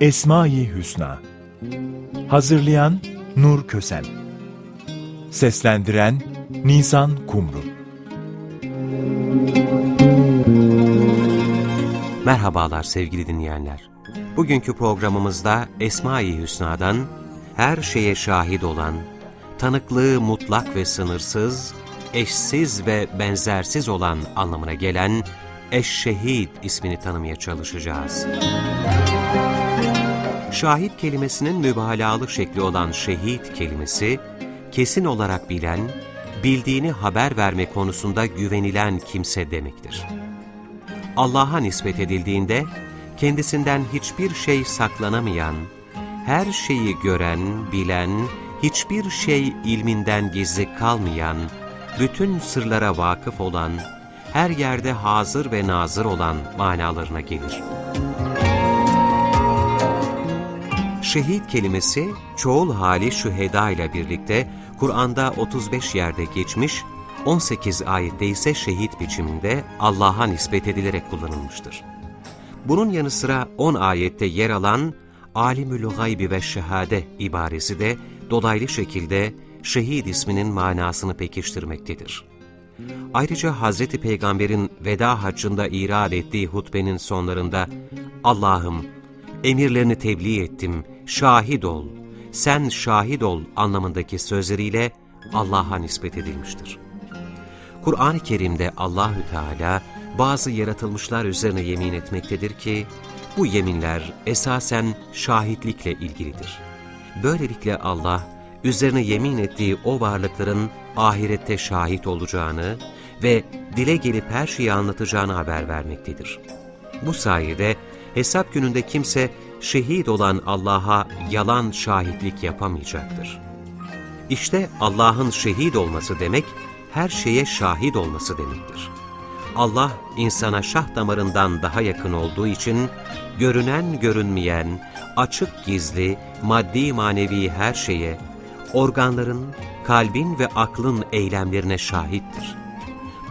Esma-i Hüsna Hazırlayan Nur Kösem Seslendiren Nisan Kumru Merhabalar sevgili dinleyenler. Bugünkü programımızda Esma-i Hüsna'dan her şeye şahit olan, tanıklığı mutlak ve sınırsız, eşsiz ve benzersiz olan anlamına gelen Eşşehid ismini tanımaya çalışacağız. Şahit kelimesinin mübalağalı şekli olan şehit kelimesi, kesin olarak bilen, bildiğini haber verme konusunda güvenilen kimse demektir. Allah'a nispet edildiğinde kendisinden hiçbir şey saklanamayan, her şeyi gören, bilen, hiçbir şey ilminden gizli kalmayan, bütün sırlara vakıf olan, her yerde hazır ve nazır olan manalarına gelir. Şehit kelimesi çoğul hali şüheda ile birlikte Kur'an'da 35 yerde geçmiş, 18 ayette ise şehit biçiminde Allah'a nispet edilerek kullanılmıştır. Bunun yanı sıra 10 ayette yer alan alimül gaybi ve şehade ibaresi de dolaylı şekilde şehit isminin manasını pekiştirmektedir. Ayrıca Hazreti Peygamber'in veda haccında irad ettiği hutbenin sonlarında Allah'ım emirlerini tebliğ ettim, şahit ol, sen şahit ol anlamındaki sözleriyle Allah'a nispet edilmiştir. Kur'an-ı Kerim'de Allahü Teala bazı yaratılmışlar üzerine yemin etmektedir ki bu yeminler esasen şahitlikle ilgilidir. Böylelikle Allah üzerine yemin ettiği o varlıkların ahirette şahit olacağını ve dile gelip her şeyi anlatacağını haber vermektedir. Bu sayede hesap gününde kimse şehit olan Allah'a yalan şahitlik yapamayacaktır. İşte Allah'ın şehit olması demek, her şeye şahit olması demektir. Allah insana şah damarından daha yakın olduğu için görünen görünmeyen, açık gizli, maddi manevi her şeye, organların, kalbin ve aklın eylemlerine şahittir.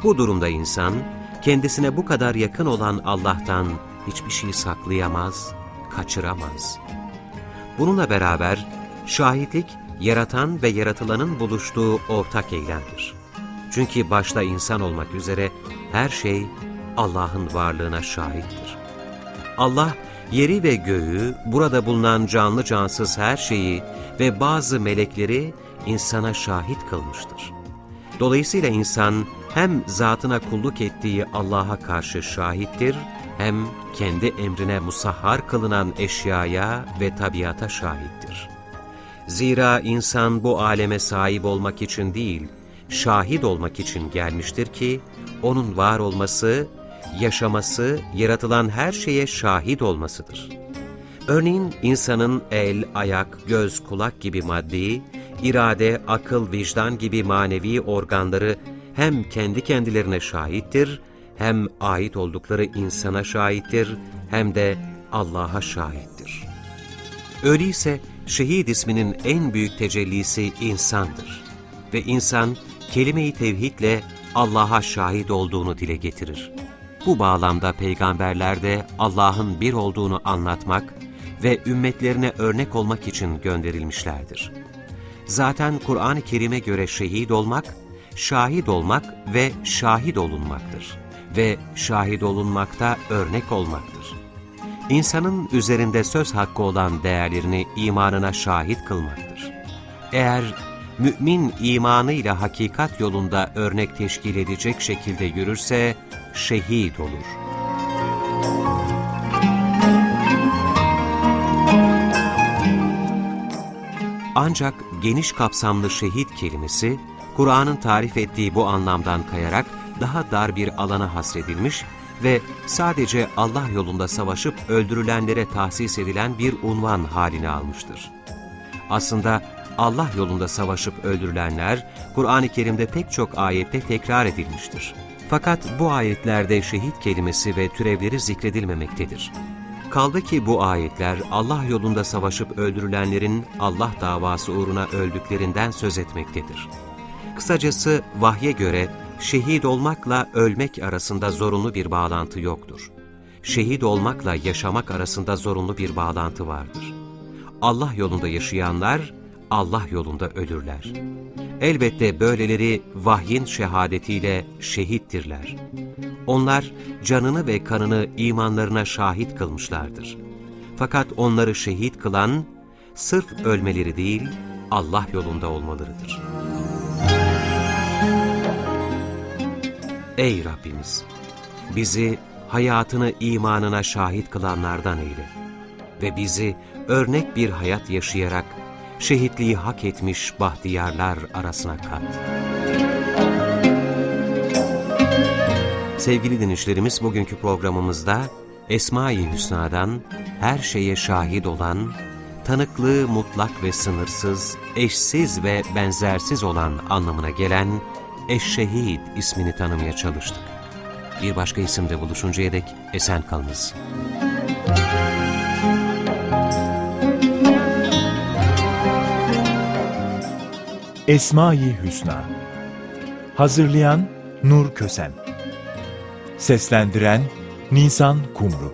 Bu durumda insan, kendisine bu kadar yakın olan Allah'tan hiçbir şey saklayamaz, kaçıramaz. Bununla beraber şahitlik, yaratan ve yaratılanın buluştuğu ortak eylemdir. Çünkü başta insan olmak üzere her şey Allah'ın varlığına şahittir. Allah, yeri ve göğü, burada bulunan canlı cansız her şeyi ve bazı melekleri insana şahit kılmıştır. Dolayısıyla insan hem zatına kulluk ettiği Allah'a karşı şahittir, hem kendi emrine musahhar kılınan eşyaya ve tabiata şahittir. Zira insan bu aleme sahip olmak için değil, şahit olmak için gelmiştir ki, onun var olması, yaşaması, yaratılan her şeye şahit olmasıdır. Örneğin insanın el, ayak, göz, kulak gibi maddi, irade, akıl, vicdan gibi manevi organları hem kendi kendilerine şahittir, hem ait oldukları insana şahittir, hem de Allah'a şahittir. Öyleyse şehit isminin en büyük tecellisi insandır. Ve insan kelime-i tevhidle Allah'a şahit olduğunu dile getirir. Bu bağlamda peygamberler de Allah'ın bir olduğunu anlatmak ve ümmetlerine örnek olmak için gönderilmişlerdir. Zaten Kur'an-ı Kerim'e göre şehit olmak, şahit olmak ve şahit olunmaktır. Ve şahit olunmakta örnek olmaktır. İnsanın üzerinde söz hakkı olan değerlerini imanına şahit kılmaktır. Eğer mümin imanıyla hakikat yolunda örnek teşkil edecek şekilde yürürse şehit olur. Ancak geniş kapsamlı şehit kelimesi, Kur'an'ın tarif ettiği bu anlamdan kayarak daha dar bir alana hasredilmiş ve sadece Allah yolunda savaşıp öldürülenlere tahsis edilen bir unvan halini almıştır. Aslında Allah yolunda savaşıp öldürülenler, Kur'an-ı Kerim'de pek çok ayette tekrar edilmiştir. Fakat bu ayetlerde şehit kelimesi ve türevleri zikredilmemektedir. Kaldı ki bu ayetler Allah yolunda savaşıp öldürülenlerin Allah davası uğruna öldüklerinden söz etmektedir. Kısacası vahye göre şehit olmakla ölmek arasında zorunlu bir bağlantı yoktur. şehit olmakla yaşamak arasında zorunlu bir bağlantı vardır. Allah yolunda yaşayanlar, Allah yolunda ölürler. Elbette böyleleri vahyin şehadetiyle şehittirler. Onlar canını ve kanını imanlarına şahit kılmışlardır. Fakat onları şehit kılan, sırf ölmeleri değil, Allah yolunda olmalarıdır. Ey Rabbimiz! Bizi hayatını imanına şahit kılanlardan eyle ve bizi örnek bir hayat yaşayarak şehitliği hak etmiş bahtiyarlar arasına kat. Sevgili dinleyicilerimiz bugünkü programımızda Esma-i Hüsna'dan her şeye şahit olan, tanıklığı mutlak ve sınırsız, eşsiz ve benzersiz olan anlamına gelen Eşşehid ismini tanımaya çalıştık. Bir başka isimde buluşuncaya dek esen kalınız. Esma-i Hüsna Hazırlayan Nur Kösen Seslendiren Nisan Kumru